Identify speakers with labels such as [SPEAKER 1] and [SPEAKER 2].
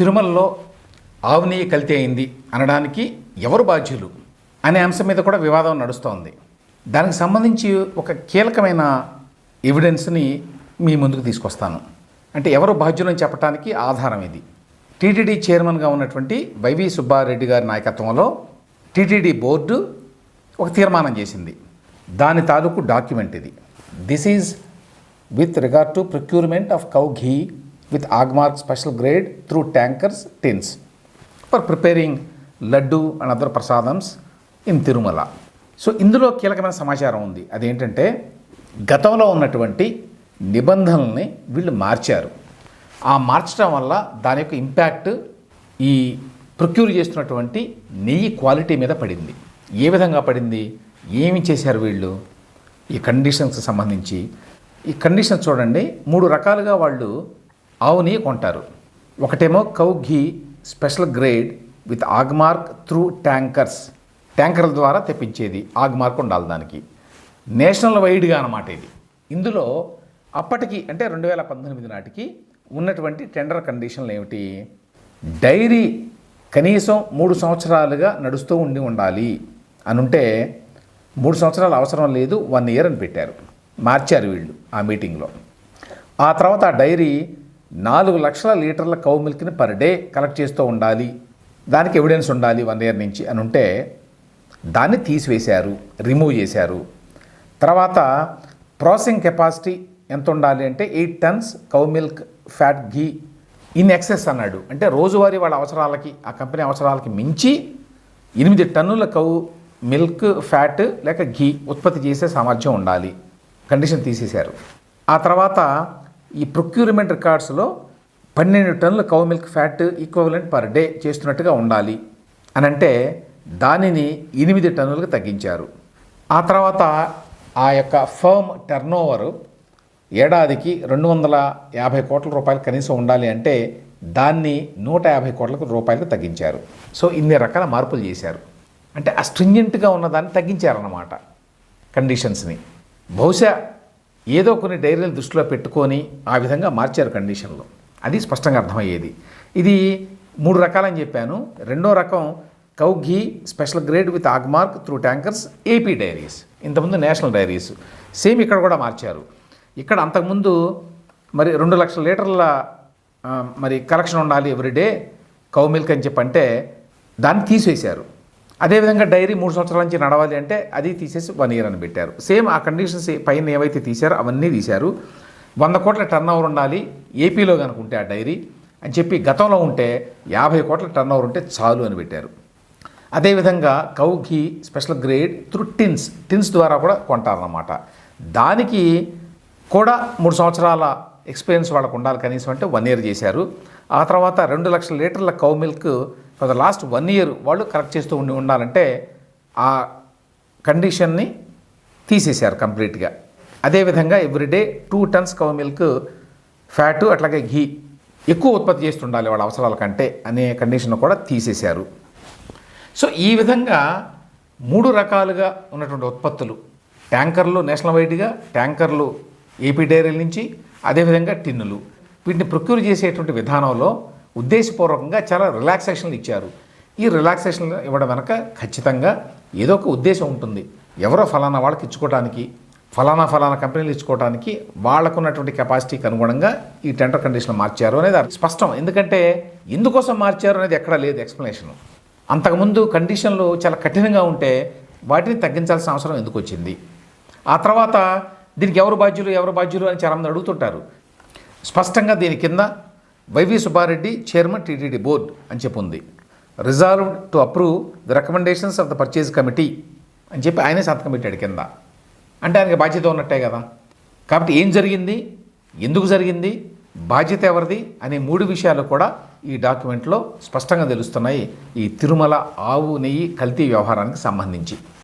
[SPEAKER 1] తిరుమలలో ఆవు నెయ్యి కల్తీ అయింది అనడానికి ఎవరు బాధ్యులు అనే అంశం మీద కూడా వివాదం నడుస్తోంది. దానికి సంబంధించి ఒక కీలకమైన ఎవిడెన్స్ని మీ ముందుకు తీసుకొస్తాను. అంటే ఎవరు బాధ్యులని చెప్పడానికి ఆధారం ఇది. టీటీడీ చైర్మన్గా ఉన్నటువంటి వైవి సుబ్బారెడ్డి గారి నాయకత్వంలో టీటీడీ బోర్డు ఒక తీర్మానం చేసింది. దాని తాలూకు డాక్యుమెంట్ ఇది. This is with regard to procurement of cow ghee with Agmark special grade through tankers tins. For preparing laddu and other prasadams in Tirumala so ఇందులో కీలకమైన సమాచారం ఉంది. అదేంటంటే గతంలో ఉన్నటువంటి నిబంధనల్ని వీళ్ళు మార్చారు. ఆ మార్చడం వల్ల దాని యొక్క ఇంపాక్ట్ ఈ ప్రొక్యూర్ చేస్తున్నటువంటి నెయ్యి క్వాలిటీ మీద పడింది. ఏ విధంగా పడింది? ఏమి చేశారు వీళ్ళు? ఈ కండిషన్స్కి సంబంధించి. ఈ కండిషన్స్ చూడండి. మూడు రకాలుగా వాళ్ళు ఆవు నెయ్యి కొంటారు. ఒకటేమో cow ghee special grade with Agmark through tankers. ట్యాంకర్ల ద్వారా తెప్పించేది ఆగ్మార్క్ ఉండాలి దానికి. నేషనల్ వైడ్గా అనమాట ఇది. ఇందులో అప్పటికి అంటే రెండు వేల పంతొమ్మిది నాటికి ఉన్నటువంటి టెండర్ కండిషన్లు ఏమిటి? డైరీ కనీసం మూడు సంవత్సరాలుగా నడుస్తూ ఉండి ఉండాలి అనుంటే మూడు సంవత్సరాలు అవసరం లేదు వన్ ఇయర్ అని పెట్టారు. మార్చారు వీళ్ళు ఆ మీటింగ్లో. ఆ తర్వాత ఆ డైరీ నాలుగు లక్షల లీటర్ల కౌ మిల్క్ని పర్ డే కలెక్ట్ చేస్తూ ఉండాలి. దానికి ఎవిడెన్స్ ఉండాలి వన్ ఇయర్ నుంచి అని ఉంటే దాన్ని తీసివేశారు రిమూవ్ చేశారు. తర్వాత ప్రాసెసింగ్ కెపాసిటీ ఎంత ఉండాలి అంటే eight tons cow milk fat ghee in excess అన్నాడు. అంటే రోజువారీ వాళ్ళ అవసరాలకి ఆ కంపెనీ అవసరాలకి మించి ఎనిమిది టన్నుల కౌ మిల్క్ ఫ్యాట్ లేక ఘీ ఉత్పత్తి చేసే సామర్థ్యం ఉండాలి. కండిషన్ తీసేశారు. ఆ తర్వాత ఈ ప్రొక్యూర్మెంట్ రికార్డ్స్లో పన్నెండు టన్నుల cow milk fat equivalent per day చేస్తున్నట్టుగా ఉండాలి. అని అంటే దానిని ఎనిమిది టన్నులకు తగ్గించారు. ఆ తర్వాత ఆ యొక్క ఫర్మ్ టర్నోవర్ ఏడాదికి రెండు వందల యాభై కోట్ల రూపాయలు కనీసం ఉండాలి అంటే దాన్ని నూట యాభై కోట్ల రూపాయలకు తగ్గించారు. సో ఇన్ని రకాల మార్పులు చేశారు. అంటే అస్ట్రింజెంట్గా ఉన్నదాన్ని తగ్గించారన్నమాట. కండిషన్స్ని. బహుశా ఏదో కొన్ని డైరీలు దృష్టిలో పెట్టుకొని ఆ విధంగా మార్చారు కండిషన్లు. అది స్పష్టంగా అర్థమయ్యేది. ఇది మూడు రకాలని చెప్పాను. రెండో రకం cow ghee special grade with Agmark through tankers AP dairies. ఇంతకుముందు నేషనల్ డైరీస్. సేమ్ ఇక్కడ కూడా మార్చారు. ఇక్కడ అంతకుముందు మరి రెండు లక్షల లీటర్ల మరి కలెక్షన్ ఉండాలి ఎవ్రీడే కౌ మిల్క్ అని చెప్పంటే దాన్ని తీసేశారు అదేవిధంగా డైరీ మూడు సంవత్సరాల నుంచి నడవాలి అంటే అది తీసేసి వన్ ఇయర్ అని పెట్టారు. సేమ్ ఆ కండిషన్స్ పైన ఏవైతే తీశారో అవన్నీ తీశారు. వంద కోట్ల టర్న్ ఓవర్ ఉండాలి. ఏపీలో కనుకుంటే ఆ డైరీ అని చెప్పి గతంలో ఉంటే యాభై కోట్ల టర్న్ ఓవర్ ఉంటే చాలు అని పెట్టారు. అదేవిధంగా cow ghee special grade through tins tins ద్వారా కూడా కొంటారన్నమాట. దానికి కూడా మూడు సంవత్సరాల ఎక్స్పీరియన్స్ వాళ్ళకు ఉండాలి కనీసం అంటే వన్ ఇయర్ చేశారు. ఆ తర్వాత రెండు లక్షల లీటర్ల cow milk for the last one year వాళ్ళు కరెక్ట్ చేస్తూ ఉండి ఉండాలంటే ఆ కండిషన్ని తీసేశారు కంప్లీట్గా అదేవిధంగా everyday two tons cow milk fat అట్లాగే ఘీ ఎక్కువ ఉత్పత్తి చేస్తుండాలి వాళ్ళ అవసరాల కంటే అనే కండిషన్ కూడా తీసేశారు. సో ఈ విధంగా మూడు రకాలుగా ఉన్నటువంటి ఉత్పత్తులు ట్యాంకర్లు నేషనల్ వైడ్గా ట్యాంకర్లు ఏపీ డైరీల నుంచి అదేవిధంగా టిన్నులు. వీటిని ప్రొక్యూర్ చేసేటువంటి విధానంలో ఉద్దేశపూర్వకంగా చాలా రిలాక్సేషన్లు ఇచ్చారు. ఈ రిలాక్సేషన్ ఇవ్వడం వెనక ఖచ్చితంగా ఏదో ఒక ఉద్దేశం ఉంటుంది. ఎవరో ఫలానా వాళ్ళకి ఇచ్చుకోవడానికి ఫలానా ఫలానా కంపెనీలు ఇచ్చుకోవడానికి వాళ్ళకున్నటువంటి కెపాసిటీకి అనుగుణంగా ఈ టెండర్ కండిషన్ మార్చారు అనేది స్పష్టం. ఎందుకంటే ఎందుకోసం మార్చారు అనేది ఎక్కడా లేదు ఎక్స్ప్లెనేషన్ అంతకుముందు కండిషన్లు చాలా కఠినంగా ఉంటే వాటిని తగ్గించాల్సిన అవసరం ఎందుకు వచ్చింది? ఆ తర్వాత దీనికి ఎవరు బాధ్యులు ఎవరు బాధ్యులు అని చాలామంది అడుగుతుంటారు. స్పష్టంగా దీని కింద Y V Subba Reddy chairman TTD board అని చెప్పి ఉంది resolve to approve the recommendations of the purchase committee అని చెప్పి ఆయనే సంతకం పెట్టాడు కింద. అంటే ఆయనకి బాధ్యత ఉన్నట్టే కదా. కాబట్టి ఏం జరిగింది? ఎందుకు జరిగింది? బాధ్యత ఎవరిది? అనే మూడు విషయాలు కూడా ఈ డాక్యుమెంట్లో స్పష్టంగా తెలుస్తున్నాయి. ఈ తిరుమల ఆవు నెయ్యి కల్తీ వ్యవహారానికి సంబంధించి.